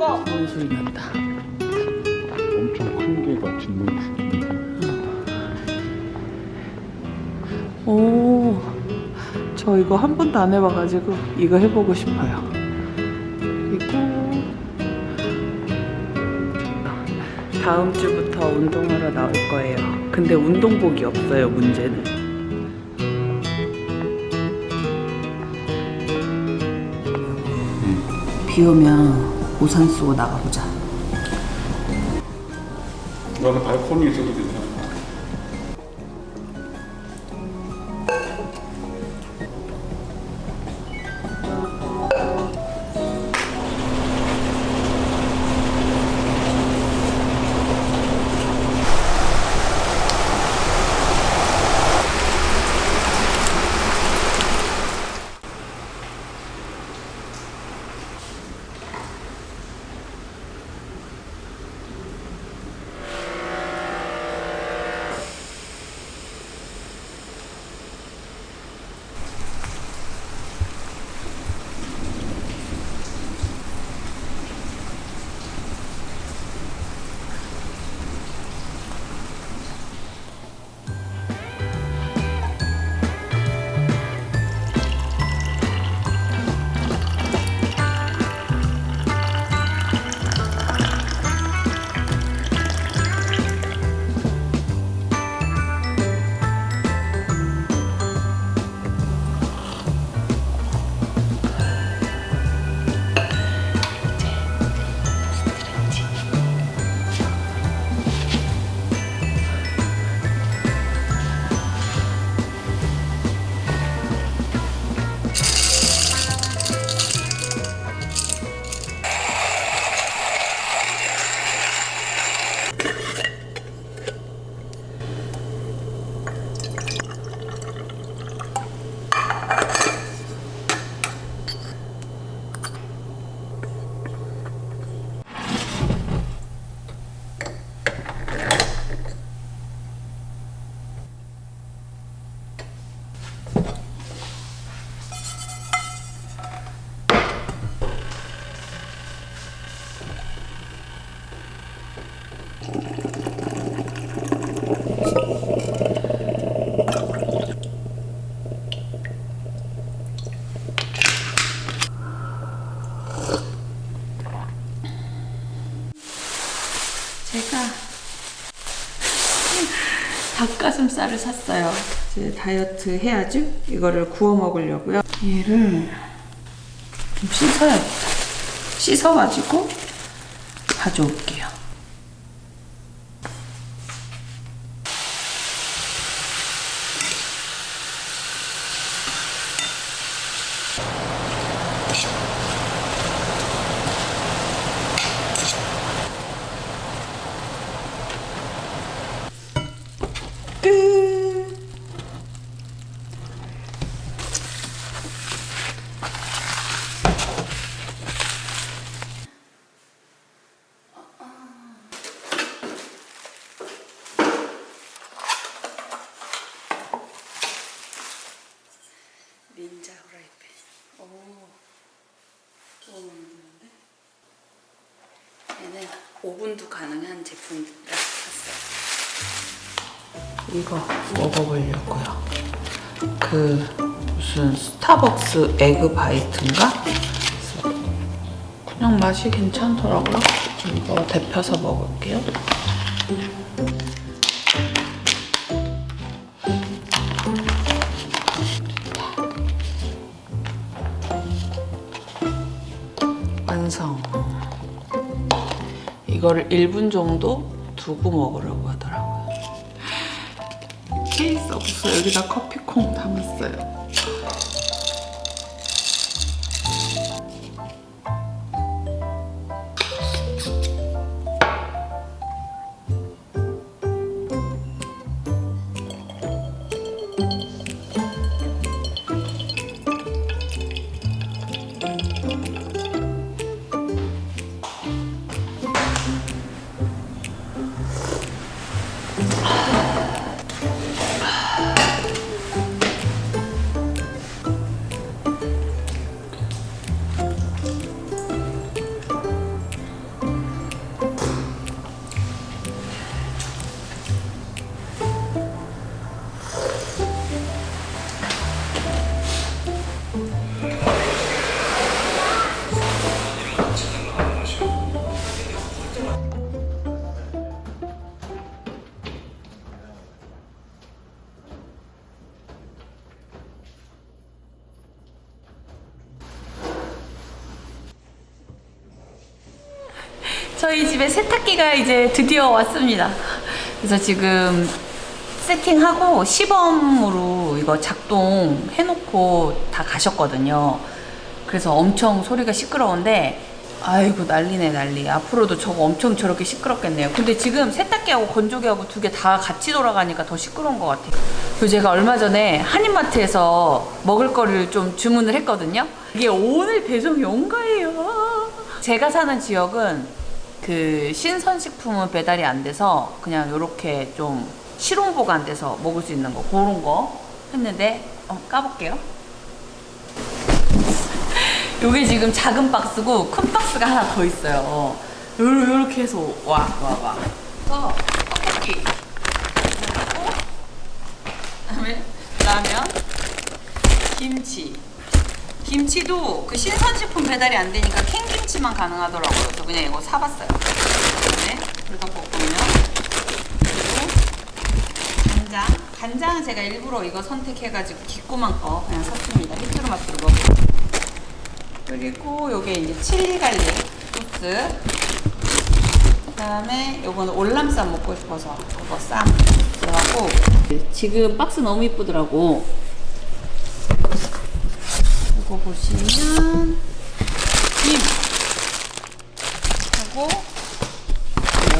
꺼. 뭔 소리 난다. 엄청 큰 개가 짖는 오, 저 이거 한 번도 안 해봐가지고 이거 해보고 싶어요. 그리고 다음 주부터 운동하러 나올 거예요. 근데 운동복이 없어요, 문제는. 비 오면 우산 쓰고 나가보자. 나는 발코니 있어도 괜찮아. 제가 닭가슴살을 샀어요. 이제 다이어트 해야죠. 이거를 구워 먹으려고요. 얘를 좀 씻어야겠다. 씻어가지고 가져올게요. 끝. 닌자 후라이팬. 오. 구워 먹는데? 얘는 오븐도 가능한 제품이라 샀어요. 이거 먹어보려고요. 그 무슨 스타벅스 에그 바이트인가? 그냥 맛이 괜찮더라고요. 이거 데펴서 먹을게요. 완성. 이거를 1분 정도 두고 먹으라고 하더라고요. 케이스 없어 여기다 커피콩 담았어요. 집에 세탁기가 이제 드디어 왔습니다. 그래서 지금 세팅하고 시범으로 이거 작동 해놓고 다 가셨거든요. 그래서 엄청 소리가 시끄러운데 아이고 난리네 난리. 앞으로도 저거 엄청 저렇게 시끄럽겠네요. 근데 지금 세탁기하고 건조기하고 두 개 다 같이 돌아가니까 더 시끄러운 것 같아요. 그리고 제가 얼마 전에 한인마트에서 먹을 거를 좀 주문을 했거든요. 이게 오늘 배송이 온 거예요. 제가 사는 지역은 그 신선식품은 배달이 안 돼서 그냥 이렇게 좀 실온보가 안 돼서 먹을 수 있는 거 그런 거 했는데 어, 까볼게요. 요게 지금 작은 박스고 큰 박스가 하나 더 있어요. 요, 요렇게 해서 와, 와, 와. 그래서 떡볶이. 그리고 그다음에 라면, 김치. 김치도 그 신선식품 배달이 안 되니까 캔김치만 가능하더라고요. 그래서 그냥 이거 사봤어요. 그다음에 불닭볶음면. 그리고 간장. 간장은 제가 일부러 이거 선택해가지고 기꼬만 거 그냥 샀습니다. 히트로마트로 먹고. 그리고 요게 이제 칠리 갈릭 소스. 그 다음에 요거는 올람쌈 먹고 싶어서 그거 쌈 들어가고 지금 박스 너무 이쁘더라고. 보시면 김 하고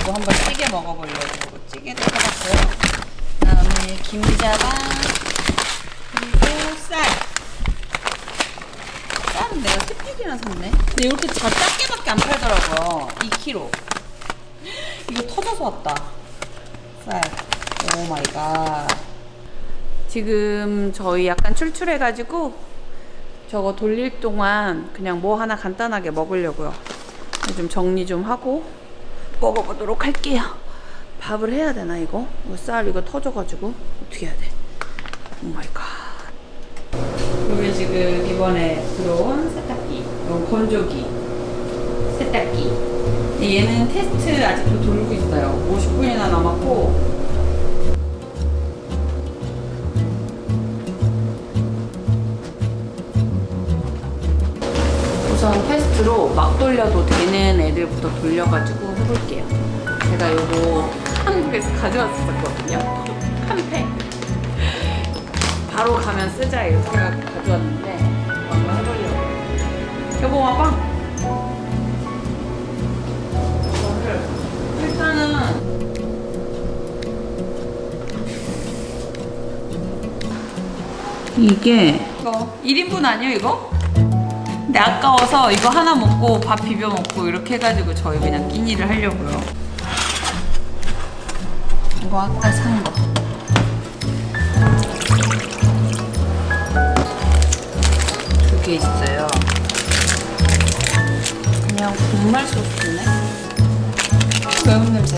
이거 한번 찌개 먹어보려고 찌개도 사봤고요. 그다음에 김자반 그리고 쌀. 쌀은 내가 10팩이나 샀네. 근데 이렇게 자 작게밖에 안 팔더라고요. 2kg. 이거 터져서 왔다. 쌀. 오 마이 갓. 지금 저희 약간 출출해가지고 저거 돌릴 동안 그냥 뭐 하나 간단하게 먹으려고요. 좀 정리 좀 하고 먹어보도록 할게요. 밥을 해야 되나 이거? 이거 쌀 이거 터져가지고 어떻게 해야 돼? 오 마이 갓. 이게 지금 이번에 들어온 세탁기, 건조기, 세탁기. 얘는 테스트 아직도 돌고 있어요. 50분이나 남았고. 우선 테스트로 막 돌려도 되는 애들부터 돌려가지고 해볼게요. 제가 요거 한국에서 가져왔었거든요. 한 팩. 바로 가면 쓰자 이렇게 가져왔는데 한번 해보려고 여보 와봐 일단은 이게 이거 1인분 아니에요 이거? 근데 아까워서 이거 하나 먹고 밥 비벼 먹고 이렇게 해가지고 저희 그냥 끼니를 하려고요 이거 아까 산 거 두 개 있어요. 그냥 분말 소스네. 매운 냄새.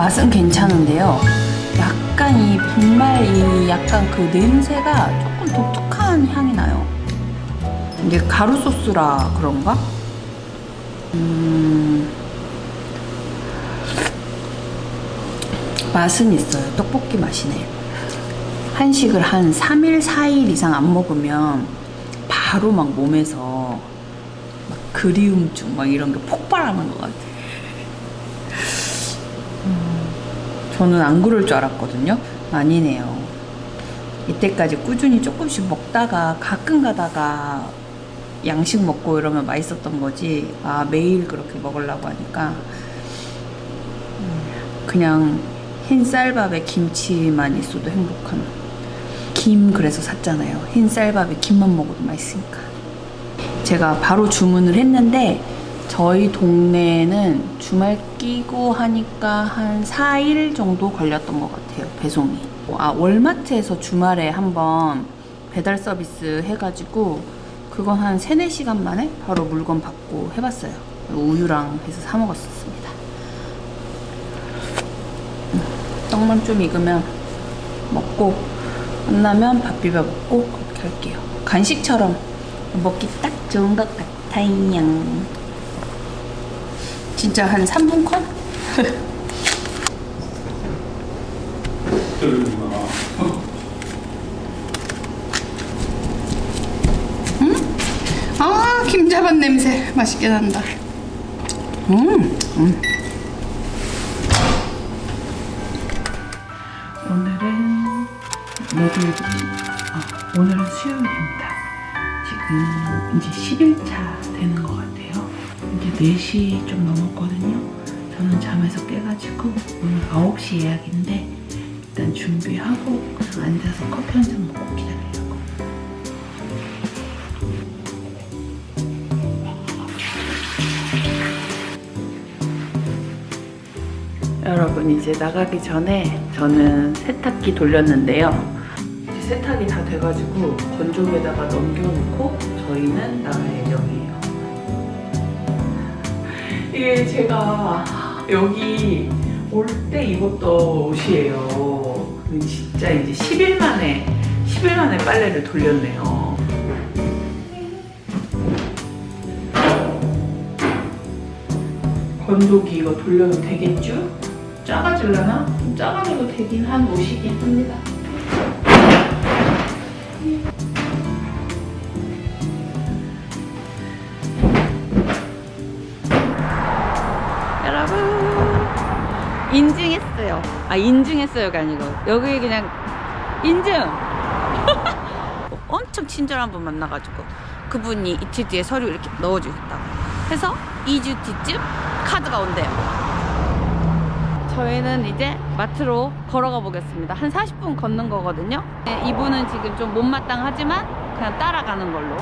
맛은 괜찮은데요. 약간 이 분말 이 약간 그 냄새가 조금 독특한 향이 나요. 이게 가루 소스라 그런가? 음, 맛은 있어요. 떡볶이 맛이네. 한식을 한 3일, 4일 이상 안 먹으면 바로 막 몸에서 막 그리움증 막 이런 게 폭발하는 것 같아. 음, 저는 안 그럴 줄 알았거든요. 아니네요. 이때까지 꾸준히 조금씩 먹다가 가끔 가다가 양식 먹고 이러면 맛있었던 거지. 아, 매일 그렇게 먹으려고 하니까. 음, 그냥 흰 쌀밥에 김치만 있어도 행복한. 김 그래서 샀잖아요. 흰 쌀밥에 김만 먹어도 맛있으니까. 제가 바로 주문을 했는데 저희 동네는 주말 끼고 하니까 한 4일 정도 걸렸던 것 같아요. 배송이. 아, 월마트에서 주말에 한번 배달 서비스 해가지고 그건 한 3, 4시간 만에 바로 물건 받고 해봤어요. 우유랑 해서 사 먹었었습니다. 음, 떡만 좀 익으면 먹고 끝나면 밥 비벼 먹고 그렇게 할게요. 간식처럼 먹기 딱 좋은 것 같아요. 진짜 한 3분 컷? 들구나. 아, 김자반 냄새 맛있게 난다. 음, 음. 오늘은 몇일이지? 아, 오늘은 수요일입니다. 지금 이제 10일차 되는 것 같아요. 이제 4시 좀 넘었거든요. 저는 잠에서 깨가지고 오늘 9시 예약인데 일단 준비하고 그냥 앉아서 커피 한 잔 먹고 기다리려고. 여러분 이제 나가기 전에 저는 세탁기 돌렸는데요. 세탁이 다 돼가지고 건조기에다가 넘겨놓고 저희는 나갈 예정이에요. 이게 제가 여기 올 때 입었던 옷이에요. 근데 진짜 이제 10일 만에 10일 만에 빨래를 돌렸네요. 건조기 이거 돌려도 되겠죠? 작아질려나? 좀 작아져도 되긴 한 옷이긴 합니다. 인증했어요. 아 인증했어요가 아니고 여기 그냥 인증. 엄청 친절한 분 만나가지고 그분이 이틀 뒤에 서류 이렇게 넣어주셨다고. 해서 2주 뒤쯤 카드가 온대요. 저희는 이제 마트로 걸어가 보겠습니다. 한 40분 걷는 거거든요. 네, 이분은 지금 좀 못마땅하지만 그냥 따라가는 걸로.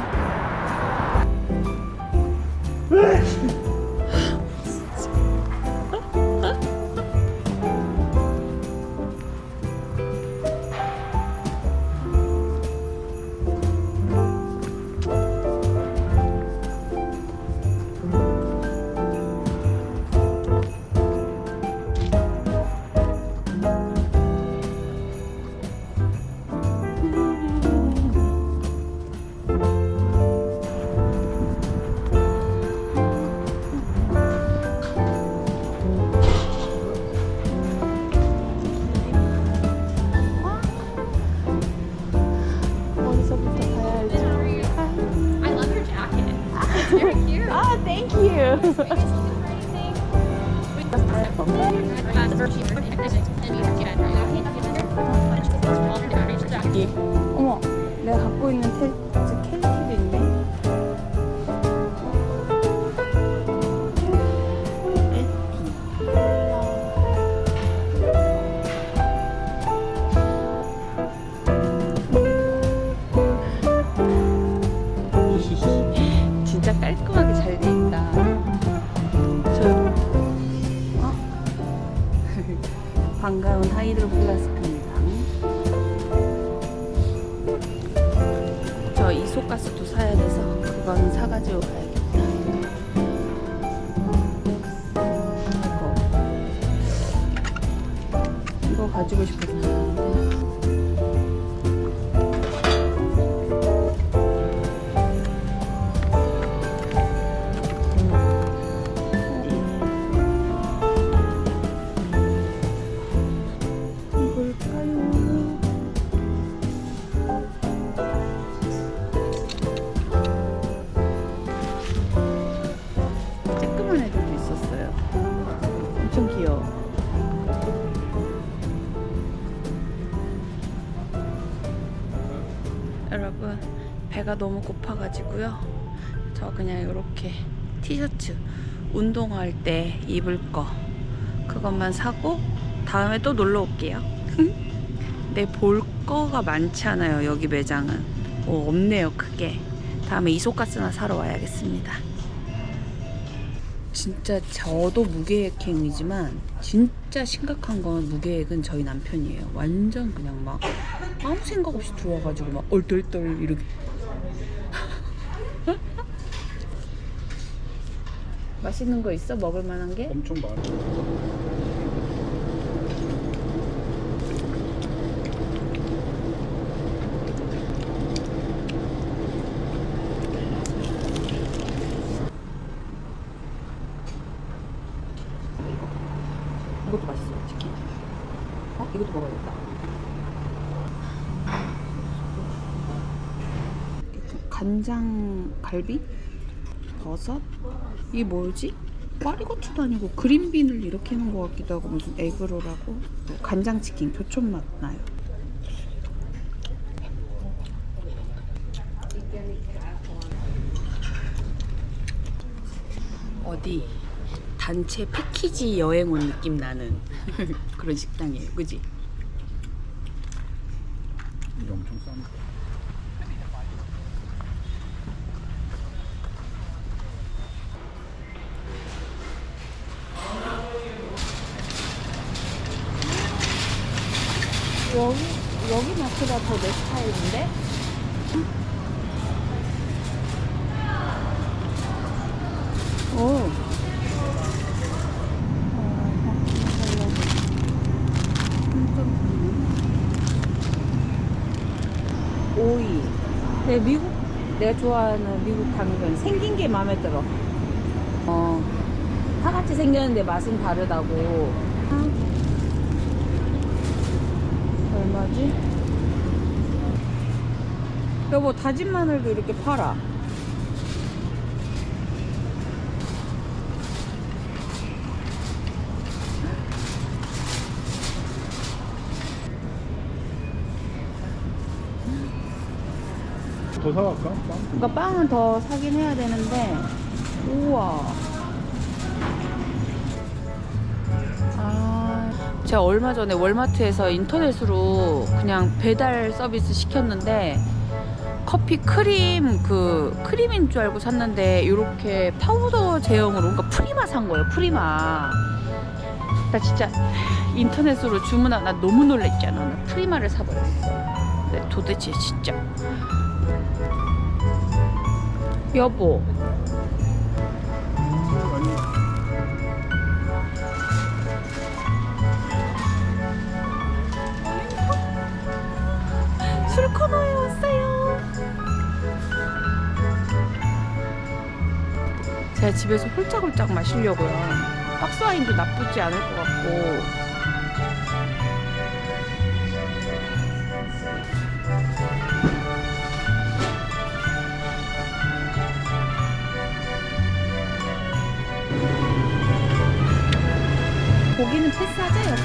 배가 너무 고파가지고요. 저 그냥 이렇게 티셔츠 운동할 때 입을 거 그것만 사고 다음에 또 놀러 올게요. 내 볼 거가 많지 않아요. 여기 매장은. 오, 없네요. 크게. 다음에 이소가스나 사러 와야겠습니다. 진짜 저도 무계획행이지만 진짜 심각한 건 무계획은 저희 남편이에요. 완전 그냥 막 아무 생각 없이 들어와가지고 막 얼떨떨 이렇게. 맛있는 거 있어? 먹을 만한 게? 엄청 많아. 이것도 맛있어, 치킨. 어? 이것도 먹어야겠다. 간장 갈비? 버섯, 이 뭐지? 꽈리고추도 아니고 그린빈을 해놓은 것 같기도 하고 무슨 에그로라고 간장치킨 교촌 맛 나요. 어디 단체 패키지 여행 온 느낌 나는 그런 식당이에요, 그지? 이게 엄청 싼 거. 여기 더 내 스타일인데? 오. 오이. 내 미국 내가 좋아하는 미국 당근 생긴 게 마음에 들어. 어. 다 같이 생겼는데 맛은 다르다고. 얼마지? 여보 다진 마늘도 이렇게 팔아 더 사갈까? 빵? 그러니까 빵은 더 사긴 해야 되는데 우와 아 제가 얼마 전에 월마트에서 인터넷으로 그냥 배달 서비스 시켰는데 커피 크림 그 크림인 줄 알고 샀는데 이렇게 파우더 제형으로 그러니까 프리마 산 거예요 프리마. 나 진짜 인터넷으로 주문하 나 너무 놀랬잖아. 나 프리마를 사버렸어. 근데 도대체 진짜. 여보. 술 왔어요. 제가 집에서 홀짝홀짝 마시려고요. 박스 와인도 나쁘지 않을 것 같고. 고기는 패스하자 여보.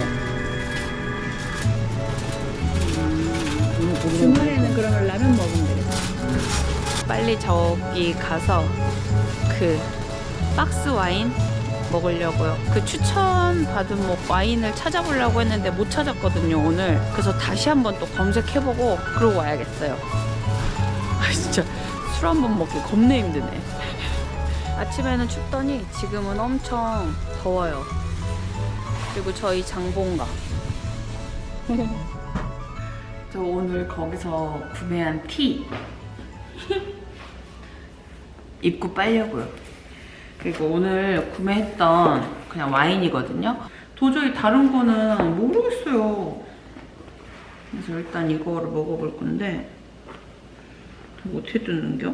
주말에는 그러면 라면 먹으면 되겠다. 빨리 저기 가서 그 박스 와인 먹으려고요. 그 추천 받은 뭐 와인을 찾아보려고 했는데 못 찾았거든요 오늘. 그래서 다시 한번 또 검색해보고 그러고 와야겠어요. 아 진짜 술 한 번 먹기 겁내 힘드네. 아침에는 춥더니 지금은 엄청 더워요. 그리고 저희 장본가. 저 오늘 거기서 구매한 티 입고 빨려고요. 그리고 오늘 구매했던 그냥 와인이거든요. 도저히 다른 거는 모르겠어요. 그래서 일단 이거를 먹어볼 건데 어떻게 뜯는겨?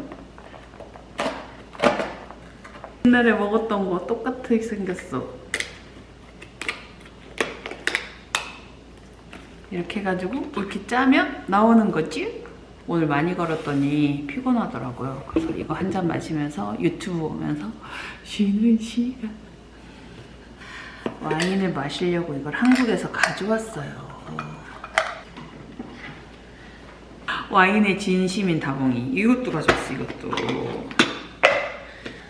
옛날에 먹었던 거 똑같이 생겼어. 이렇게 해가지고 이렇게 짜면 나오는 거지? 오늘 많이 걸었더니 피곤하더라고요. 그래서 이거 한 잔 마시면서 유튜브 보면서 쉬는 시간. 와인을 마시려고 이걸 한국에서 가져왔어요. 와인의 진심인 다봉이. 이것도 가져왔어, 이것도.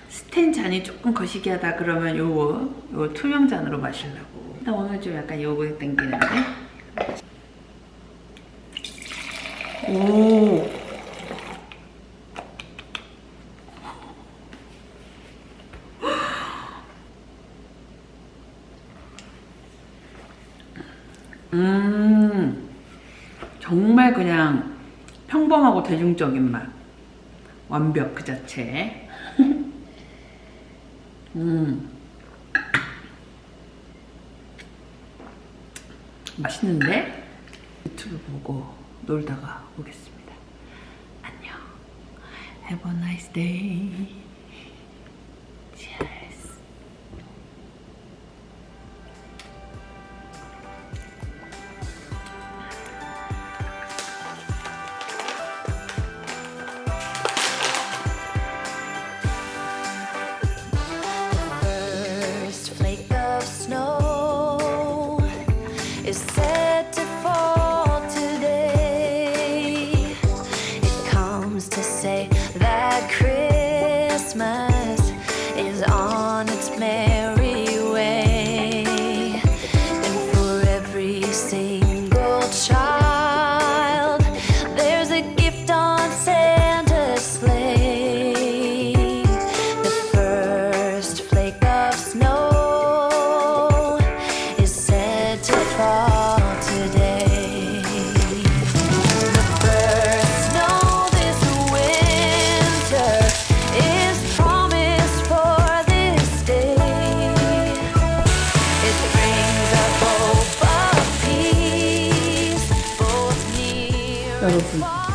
스텐 잔이 조금 거시기하다 그러면 요거, 요거 투명 잔으로 마시려고. 나 오늘 좀 약간 요거 땡기는데? 오. 음. 정말 그냥 평범하고 대중적인 맛. 완벽 그 자체. 음. 맛있는데? 유튜브 보고 놀다가 오겠습니다. 안녕. Have a nice day.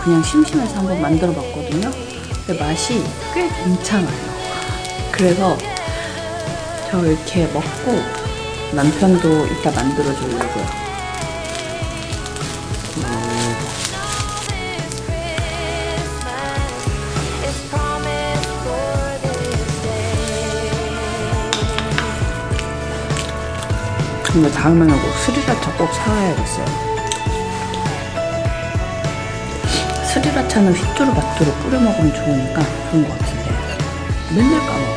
그냥 심심해서 한번 만들어 봤거든요. 근데 맛이 꽤 괜찮아요. 그래서 저 이렇게 먹고 남편도 이따 만들어 주려고요. 근데 다음에는 꼭 스리라차 꼭 사와야겠어요. 스리라차는 휘뚜루 마뚜루 뿌려 먹으면 좋으니까 좋은 것 같은데 맨날 까먹어.